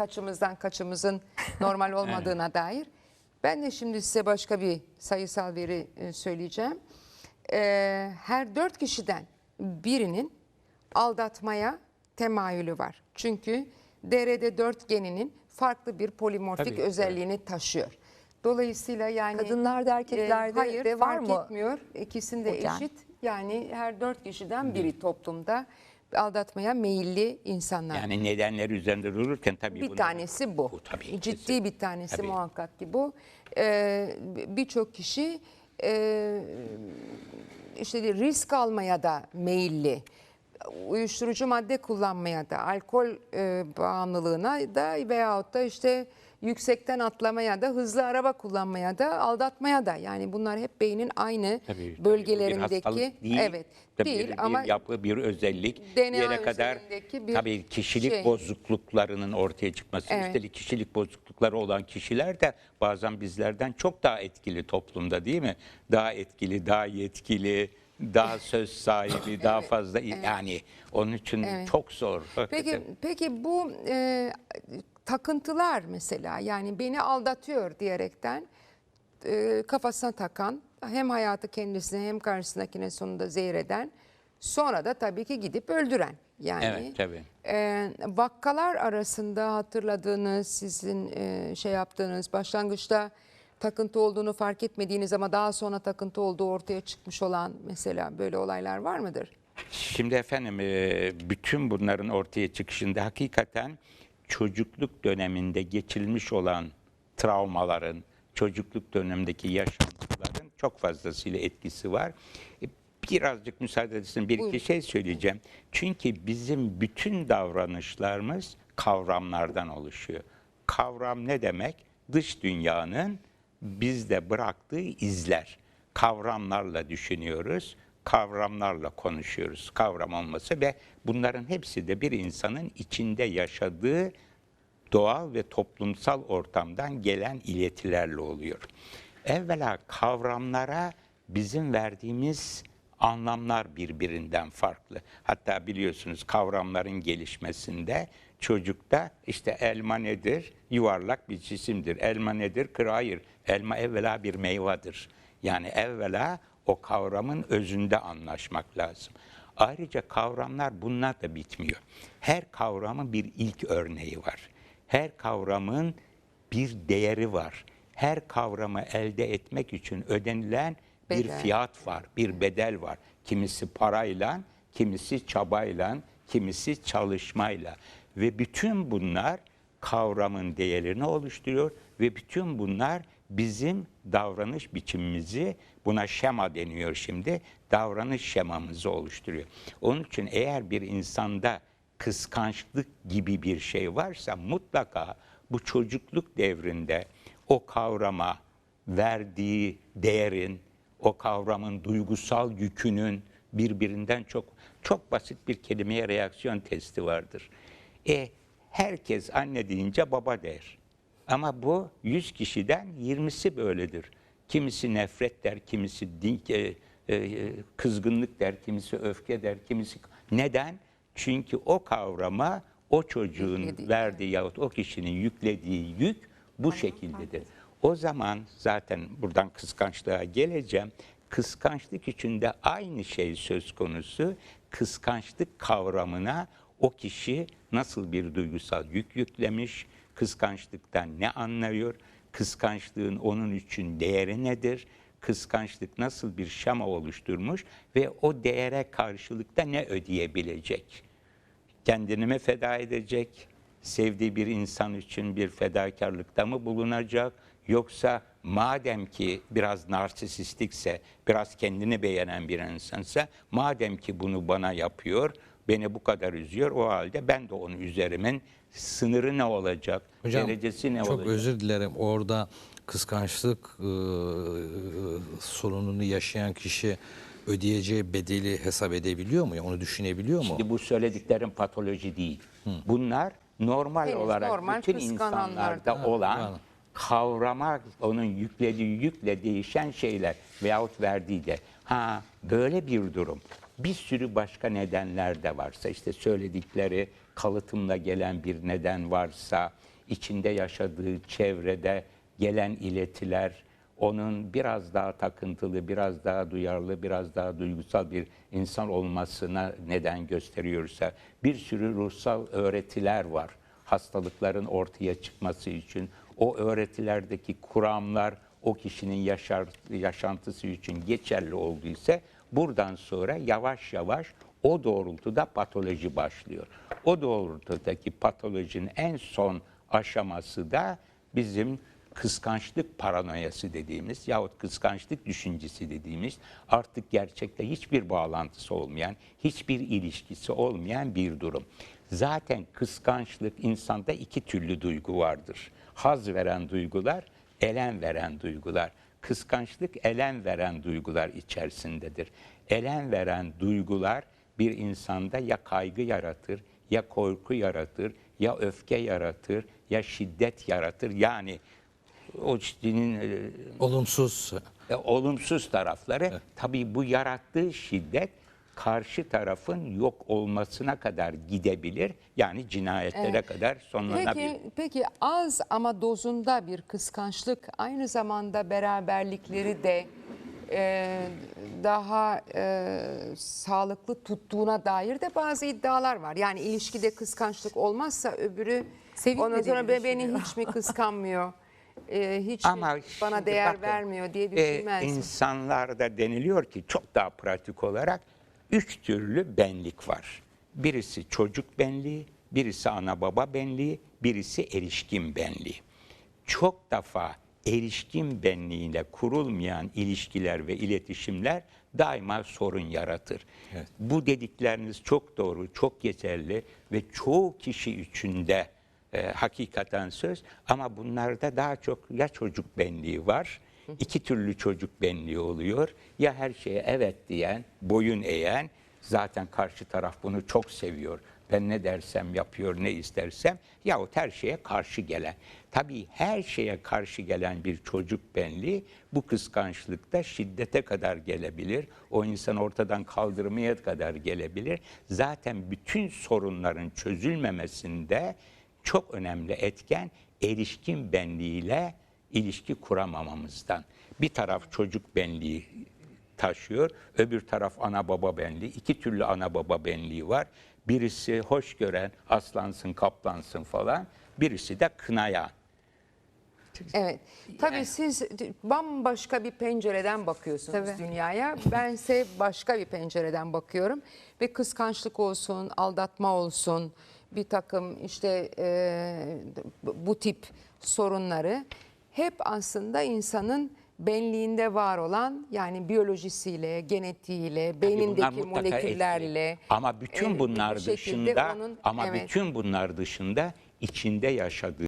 kaçımızdan kaçımızın normal olmadığına dair. Ben de şimdi size başka bir sayısal veri e, söyleyeceğim. Ee, her dört kişiden birinin aldatmaya temayülü var. Çünkü DRD 4 geninin farklı bir polimorfik Tabii, özelliğini taşıyor. Dolayısıyla yani Kadınlarda, erkeklerde e, hayır, de var fark mı etmiyor. İkisinde eşit. Yani her dört kişiden biri toplumda aldatmaya meyilli insanlar. Yani nedenler üzerinde dururken tabii bir bunu- tanesi bu. Bu tabii, Ciddi kesin. bir tanesi Tabii. muhakkak ki bu. Ee, Birçok kişi e, işte risk almaya da meyilli. Uyuşturucu madde kullanmaya da, alkol e, bağımlılığına da veyahut da işte yüksekten atlamaya da, hızlı araba kullanmaya da, aldatmaya da. Yani bunlar hep beynin aynı Tabii, tabii. bölgelerindeki. hastalık değil, evet. Tabii değil bir, ama bir yapı, bir özellik. DNA kadar bir tabii kişilik şey. bozukluklarının ortaya çıkması. Evet. Üstelik kişilik bozuklukları olan kişiler de bazen bizlerden çok daha etkili toplumda değil mi? Daha etkili, daha yetkili, daha söz sahibi, daha fazla yani onun için çok zor. Peki peki bu e, takıntılar mesela yani beni aldatıyor diyerekten e, kafasına takan hem hayatı kendisine hem karşısındakine sonunda zehir eden sonra da tabii ki gidip öldüren yani. Evet, tabii. E, vakkalar arasında hatırladığınız sizin e, şey yaptığınız başlangıçta takıntı olduğunu fark etmediğiniz ama daha sonra takıntı olduğu ortaya çıkmış olan mesela böyle olaylar var mıdır? Şimdi efendim e, bütün bunların ortaya çıkışında hakikaten çocukluk döneminde geçilmiş olan travmaların, çocukluk dönemindeki yaşantıların çok fazlasıyla etkisi var. E, Birazcık müsaade edersin bir iki şey söyleyeceğim. Çünkü bizim bütün davranışlarımız kavramlardan oluşuyor. Kavram ne demek? Dış dünyanın bizde bıraktığı izler. Kavramlarla düşünüyoruz, kavramlarla konuşuyoruz. Kavram olması ve bunların hepsi de bir insanın içinde yaşadığı doğal ve toplumsal ortamdan gelen iletilerle oluyor. Evvela kavramlara bizim verdiğimiz anlamlar birbirinden farklı. Hatta biliyorsunuz kavramların gelişmesinde çocukta işte elma nedir? Yuvarlak bir cisimdir. Elma nedir? Kır hayır. Elma evvela bir meyvedir. Yani evvela o kavramın özünde anlaşmak lazım. Ayrıca kavramlar bunlar da bitmiyor. Her kavramın bir ilk örneği var. Her kavramın bir değeri var. Her kavramı elde etmek için ödenilen bir Bedel. fiyat var, bir bedel var. Kimisi parayla, kimisi çabayla, kimisi çalışmayla. Ve bütün bunlar kavramın değerini oluşturuyor ve bütün bunlar bizim davranış biçimimizi, buna şema deniyor şimdi, davranış şemamızı oluşturuyor. Onun için eğer bir insanda kıskançlık gibi bir şey varsa mutlaka bu çocukluk devrinde o kavrama verdiği değerin, o kavramın duygusal yükünün birbirinden çok çok basit bir kelimeye reaksiyon testi vardır. E herkes anne deyince baba der. Ama bu 100 kişiden 20'si böyledir. Kimisi nefret der, kimisi din, e, e, kızgınlık der, kimisi öfke der, kimisi neden? Çünkü o kavrama o çocuğun Yüklediği, verdiği yahut o kişinin yüklediği yük bu şekildedir. O zaman zaten buradan kıskançlığa geleceğim. Kıskançlık içinde aynı şey söz konusu. Kıskançlık kavramına o kişi nasıl bir duygusal yük yüklemiş, kıskançlıktan ne anlıyor, kıskançlığın onun için değeri nedir, kıskançlık nasıl bir şema oluşturmuş ve o değere karşılıkta ne ödeyebilecek? kendini mi feda edecek? Sevdiği bir insan için bir fedakarlıkta mı bulunacak? Yoksa madem ki biraz narsisistikse, biraz kendini beğenen bir insansa, madem ki bunu bana yapıyor, beni bu kadar üzüyor, o halde ben de onu üzerimin sınırı ne olacak? Hocam derecesi ne çok olacak? özür dilerim. Orada kıskançlık e, sorununu yaşayan kişi ödeyeceği bedeli hesap edebiliyor mu? Onu düşünebiliyor mu? Şimdi bu söylediklerim patoloji değil. Bunlar normal Henüz olarak normal bütün insanlarda olan yani. kavrama, onun yüklediği yükle değişen şeyler veyahut verdiği de. Ha böyle bir durum. Bir sürü başka nedenler de varsa işte söyledikleri kalıtımla gelen bir neden varsa içinde yaşadığı çevrede gelen iletiler onun biraz daha takıntılı, biraz daha duyarlı, biraz daha duygusal bir insan olmasına neden gösteriyorsa bir sürü ruhsal öğretiler var hastalıkların ortaya çıkması için. O öğretilerdeki kuramlar o kişinin yaşar, yaşantısı için geçerli olduysa buradan sonra yavaş yavaş o doğrultuda patoloji başlıyor. O doğrultudaki patolojinin en son aşaması da bizim kıskançlık paranoyası dediğimiz yahut kıskançlık düşüncesi dediğimiz artık gerçekte hiçbir bağlantısı olmayan, hiçbir ilişkisi olmayan bir durum. Zaten kıskançlık insanda iki türlü duygu vardır. Haz veren duygular, elem veren duygular. Kıskançlık elem veren duygular içerisindedir. Elem veren duygular bir insanda ya kaygı yaratır, ya korku yaratır, ya öfke yaratır, ya şiddet yaratır. Yani o çizginin e, Olumsuz. e, olumsuz tarafları tabii bu yarattığı şiddet karşı tarafın yok olmasına kadar gidebilir. Yani cinayetlere kadar sonlanabilir. Peki, peki az ama dozunda bir kıskançlık aynı zamanda beraberlikleri de e, daha e, sağlıklı tuttuğuna dair de bazı iddialar var. Yani ilişkide kıskançlık olmazsa öbürü Sevilmediğini ondan sonra be- beni hiç mi kıskanmıyor, e, hiç mi Ama bana değer bakın, vermiyor diye e, düşünmez. insanlarda deniliyor ki çok daha pratik olarak üç türlü benlik var. Birisi çocuk benliği, birisi ana baba benliği, birisi erişkin benliği. Çok defa erişkin benliğiyle kurulmayan ilişkiler ve iletişimler daima sorun yaratır. Evet. Bu dedikleriniz çok doğru, çok geçerli ve çoğu kişi içinde e, hakikaten söz ama bunlarda daha çok ya çocuk benliği var, iki türlü çocuk benliği oluyor. Ya her şeye evet diyen, boyun eğen, zaten karşı taraf bunu çok seviyor. Ben ne dersem yapıyor, ne istersem yahut her şeye karşı gelen. Tabii her şeye karşı gelen bir çocuk benliği bu kıskançlıkta şiddete kadar gelebilir. O insan ortadan kaldırmaya kadar gelebilir. Zaten bütün sorunların çözülmemesinde çok önemli etken erişkin benliğiyle ilişki kuramamamızdan. Bir taraf çocuk benliği taşıyor, öbür taraf ana baba benliği. İki türlü ana baba benliği var. Birisi hoş gören, aslansın, kaplansın falan. Birisi de kınayan. Evet. Tabii siz bambaşka bir pencereden bakıyorsunuz Tabii. dünyaya. Bense başka bir pencereden bakıyorum. Ve kıskançlık olsun, aldatma olsun, bir takım işte e, bu tip sorunları hep aslında insanın benliğinde var olan yani biyolojisiyle, genetiğiyle, beynindeki moleküllerle. etkili. Ama bütün e, bunlar şekilde dışında onun- ama evet. bütün bunlar dışında içinde yaşadığı